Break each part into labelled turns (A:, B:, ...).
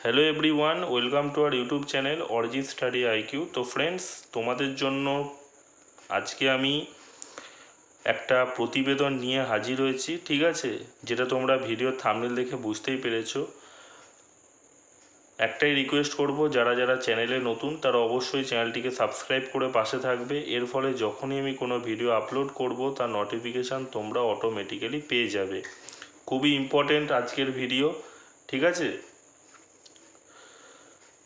A: Hello everyone welcome to our YouTube channel Arijit study IQ তো friends তোমাদের জন্য আজকে আমি একটা প্রতিবেদন নিয়ে হাজির হয়েছি, ঠিক আছে? যেটা তোমরা ভিডিও থামনেল দেখে বুঝতেই পেরেছ। একটাই রিকোয়েস্ট করব, যারা যারা চ্যানেলে নতুন, তারা অবশ্যই চ্যানেলটিকে সাবস্ক্রাইব করে পাশে থাকবে। এর ফলে যখনই আমি কোনো ভিডিও আপলোড করব, তার নোটিফিকেশান তোমরা অটোমেটিক্যালি পেয়ে যাবে। খুবই ইম্পর্টেন্ট আজকের ভিডিও ঠিক আছে?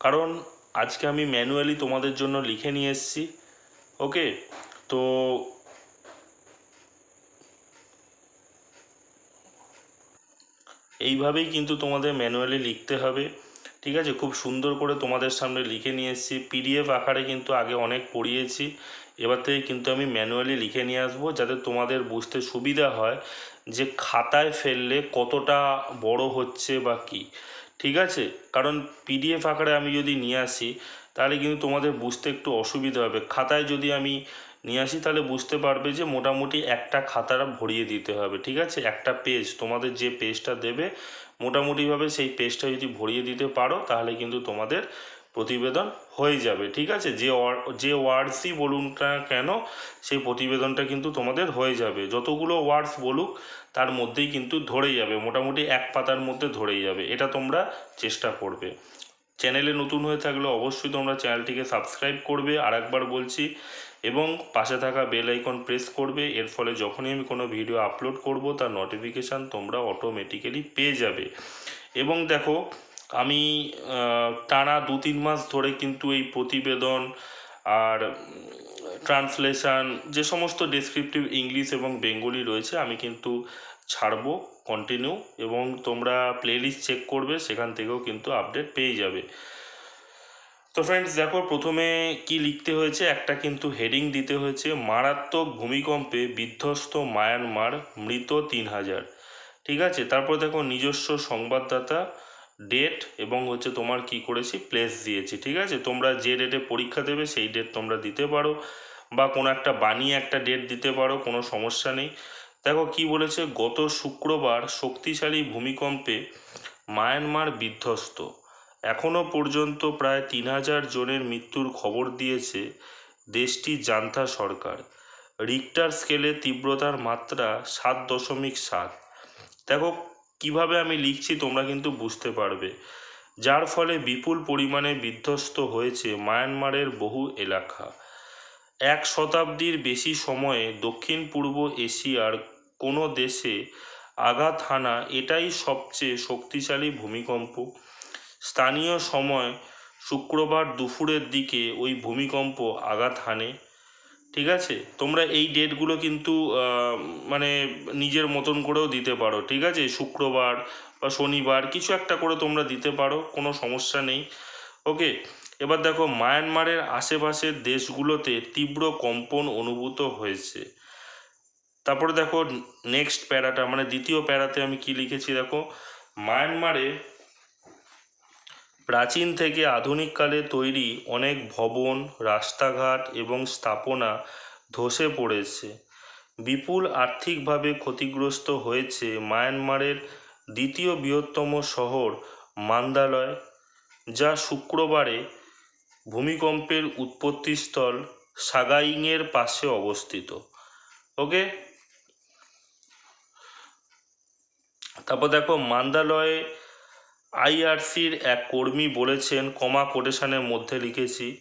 A: কারণ আজকে আমি ম্যানুয়ালি তোমাদের জন্য লিখে নিয়ে এসেছি, ওকে? তো এইভাবেই কিন্তু তোমাদের ম্যানুয়ালি লিখতে হবে, ঠিক আছে? খুব সুন্দর করে তোমাদের সামনে লিখে নিয়ে এসেছি। পিডিএফ আকারে কিন্তু আগে অনেক পড়িয়েছি, এবার থেকে কিন্তু আমি ম্যানুয়ালি লিখে নিয়ে আসব যাতে তোমাদের বুঝতে সুবিধা হয় যে খাতায় ফেললে কতটা বড় হচ্ছে বা কী। ঠিক আছে? কারণ পিডিএফ আকারে আমি যদি নিয়ে আসি, তাহলে কিন্তু তোমাদের বুঝতে একটু অসুবিধা হবে। খাতায় যদি আমি নিয়ে আসি, তাহলে বুঝতে পারবে যে মোটামুটি একটা খাতাটা ভরিয়ে দিতে হবে, ঠিক আছে? একটা পেজ তোমাদের যে পেজটা দেবে, মোটামুটিভাবে সেই পেজটা যদি ভরিয়ে দিতে পারো, তাহলে কিন্তু তোমাদের প্রতিবেদন হয়ে যাবে, ঠিক আছে? যে যে ওয়ার্ডসই বলুন না কেন, সেই প্রতিবেদনটা কিন্তু তোমাদের হয়ে যাবে। যতগুলো ওয়ার্ডস বলুক, তার মধ্যেই কিন্তু ধরে যাবে, মোটামুটি এক পাতার মধ্যে ধরেই যাবে। এটা তোমরা চেষ্টা করবে। চ্যানেলে নতুন হয়ে থাকলে অবশ্যই তোমরা চ্যানেলটিকে সাবস্ক্রাইব করবে। আর একবার বলছি, এবং পাশে থাকা বেল আইকন প্রেস করবে। এর ফলে যখনই আমি কোনো ভিডিও আপলোড করব, তার নোটিফিকেশান তোমরা অটোমেটিক্যালি পেয়ে যাবে। এবং দেখো আমি টানা দু তিন মাস ধরে কিন্তু এই প্রতিবেদন আর ট্রান্সলেশন, যে সমস্ত ডেসক্রিপটিভ ইংলিশ এবং বেঙ্গলি রয়েছে, আমি কিন্তু ছাড়বো কন্টিনিউ এবং তোমরা প্লেলিস্ট চেক করবে, সেখান থেকেও কিন্তু আপডেট পেয়ে যাবে। তো ফ্রেন্ডস দেখো, প্রথমে কি লিখতে হয়েছে? একটা কিন্তু হেডিং দিতে হয়েছে, মারাত্মক ভূমিকম্পে বিধ্বস্ত মায়ানমার, মৃত তিন হাজার। ঠিক আছে? তারপর দেখো, নিজস্ব সংবাদদাতা ডেট এবং হচ্ছে তোমার কি করেছি প্লেস দিয়েছি, ঠিক আছে? তোমরা যে ডেটে পরীক্ষা দেবে সেই ডেট তোমরা দিতে পারো বা কোনো একটা বানিয়ে একটা ডেট দিতে পারো, কোনো সমস্যা নেই। দেখো কি বলেছে, গত শুক্রবার শক্তিশালী ভূমিকম্পে মায়ানমার বিধ্বস্ত। এখনও পর্যন্ত প্রায় তিন হাজার জনের মৃত্যুর খবর দিয়েছে দেশটি জান্তা সরকার। রিক্টার স্কেলে তীব্রতার মাত্রা সাত দশমিক সাত। দেখো কীভাবে আমি লিখছি তোমরা কিন্তু বুঝতে পারবে। যার ফলে বিপুল পরিমাণে বিধ্বস্ত হয়েছে মায়ানমারের বহু এলাকা। এক শতাব্দীর বেশি সময়ে দক্ষিণ পূর্ব এশিয়ার কোনো দেশে আঘাত হানা এটাই সবচেয়ে শক্তিশালী ভূমিকম্প। স্থানীয় সময় শুক্রবার দুপুরের দিকে ওই ভূমিকম্প আঘাত হানে। ঠিক আছে? তোমরা এই ডেটগুলো কিন্তু মানে নিজের মতন করেও দিতে পারো, ঠিক আছে? শুক্রবার বা শনিবার কিছু একটা করে তোমরা দিতে পারো, কোনো সমস্যা নেই। ওকে এবার দেখো, মায়ানমারের আশেপাশের দেশগুলোতে তীব্র কম্পন অনুভূত হয়েছে। তারপরে দেখো নেক্সট প্যারাটা মানে দ্বিতীয় প্যারাতে আমি কি লিখেছি দেখো? মায়ানমারে প্রাচীন থেকে আধুনিককালে তৈরি অনেক ভবন, রাস্তাঘাট এবং স্থাপনা ধসে পড়েছে। বিপুল আর্থিকভাবে ক্ষতিগ্রস্ত হয়েছে মায়ানমারের দ্বিতীয় বৃহত্তম শহর মান্দালয়, যা শুক্রবারে ভূমিকম্পের উৎপত্তিস্থল সাগাইংয়ের পাশে অবস্থিত। ওকে? তারপর দেখো, মান্দালয়ে আইআরসির এক কর্মী বলেছেন কমা কোটেশনের মধ্যে লিখেছি,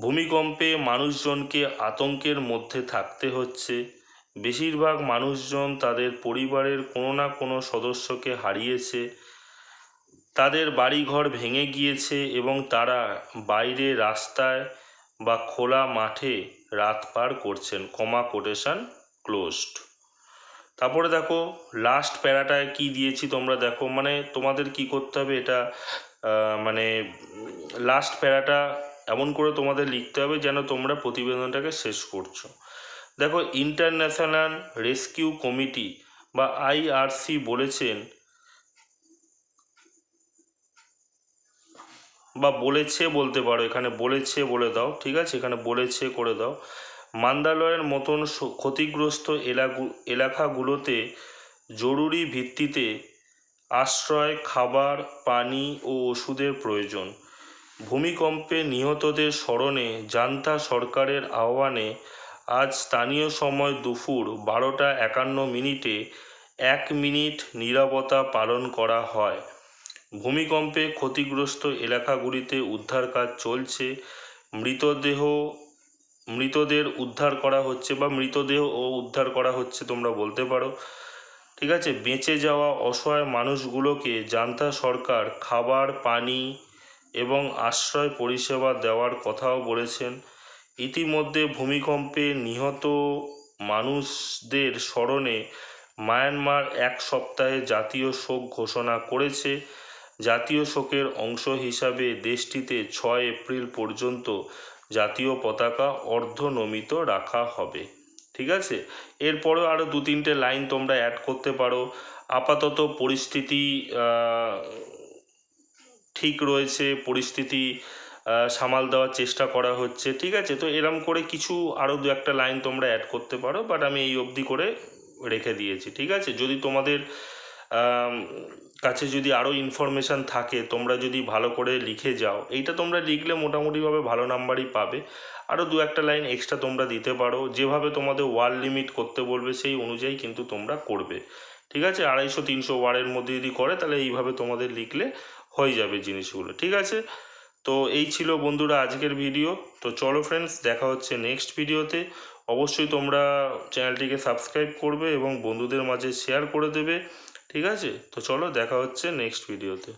A: ভূমিকম্পে মানুষজনকে আতঙ্কের মধ্যে থাকতে হচ্ছে। বেশিরভাগ মানুষজন তাদের পরিবারের কোনো না কোনো সদস্যকে হারিয়েছে, তাদের বাড়িঘর ভেঙে গিয়েছে এবং তারা বাইরে রাস্তায় বা খোলা মাঠে রাত পার করছেন। Comma quotation closed. তারপরে দেখো লাস্ট প্যারাটায় কি দিয়েছি তোমরা দেখো মানে তোমাদের কি করতে হবে এটা মানে লাস্ট প্যারাটা এমন করে তোমাদের লিখতে হবে যেন তোমরা প্রতিবেদনটাকে শেষ করছ। দেখো ইন্টারন্যাশনাল রেস্কিউ কমিটি বা আইআরসি বলেছেন বা বলেছে বলতে পারো, এখানে বলেছে বলে দাও, ঠিক আছে? এখানে বলেছে করে দাও। মান্দালয়ের মতন ক্ষতিগ্রস্ত এলাকাগুলোতে জরুরি ভিত্তিতে আশ্রয়, খাবার, পানি ও ওষুধের প্রয়োজন। ভূমিকম্পে নিহতদের স্মরণে জান্তা সরকারের আহ্বানে আজ স্থানীয় সময় দুপুর বারোটা একান্ন মিনিটে এক মিনিট নীরবতা পালন করা হয়। ভূমিকম্পে ক্ষতিগ্রস্ত এলাকাগুলিতে উদ্ধার কাজ চলছে। মৃতদেহ মৃতদের উদ্ধার করা হচ্ছে বা মৃতদেহ ও উদ্ধার করা হচ্ছে তোমরা বলতে পারো। ঠিক আছে? বেঁচে যাওয়া অসহায় মানুষগুলোকে জান্তা সরকার খাবার, পানি এবং আশ্রয় পরিষেবা দেওয়ার কথাও বলেছেন। ইতিমধ্যে ভূমিকম্পে নিহত মানুষদের স্মরণে মায়ানমার এক সপ্তাহে জাতীয় শোক ঘোষণা করেছে। জাতীয় শোকের অংশ হিসাবে দেশটিতে ছয় এপ্রিল পর্যন্ত জাতীয় পতাকা অর্ধনমিত রাখা হবে। ঠিক আছে? এরপরেও আরও দু তিনটে লাইন তোমরা অ্যাড করতে পারো। আপাতত পরিস্থিতি ঠিক রয়েছে। পরিস্থিতি সামাল দেওয়ার চেষ্টা করা হচ্ছে। ঠিক আছে? তো এরম করে কিছু আরও দু একটা লাইন তোমরা অ্যাড করতে পারো। বাট আমি এই অবধি করে রেখে দিয়েছি। ঠিক আছে? যদি তোমাদের কাছে যদি আরও ইনফরমেশান থাকে, তোমরা যদি ভালো করে লিখে যাও, এইটা তোমরা লিখলে মোটামুটিভাবে ভালো নাম্বারই পাবে। আরও দু একটা লাইন এক্সট্রা তোমরা দিতে পারো, যেভাবে তোমাদের ওয়াল লিমিট করতে বলবে সেই অনুযায়ী কিন্তু তোমরা করবে। ঠিক আছে? আড়াইশো, তিনশো ওয়ার্ডের মধ্যে যদি করে, তাহলে এইভাবে তোমাদের লিখলে হয়ে যাবে জিনিসগুলো। ঠিক আছে? তো এই ছিল বন্ধুরা আজকের ভিডিও তো চলো ফ্রেন্ডস দেখা হচ্ছে নেক্সট ভিডিওতে অবশ্যই তোমরা চ্যানেলটিকে সাবস্ক্রাইব করবে এবং বন্ধুদের মাঝে শেয়ার করে দেবে। ঠিক আছে? তো চলো দেখা হচ্ছে নেক্সট ভিডিওতে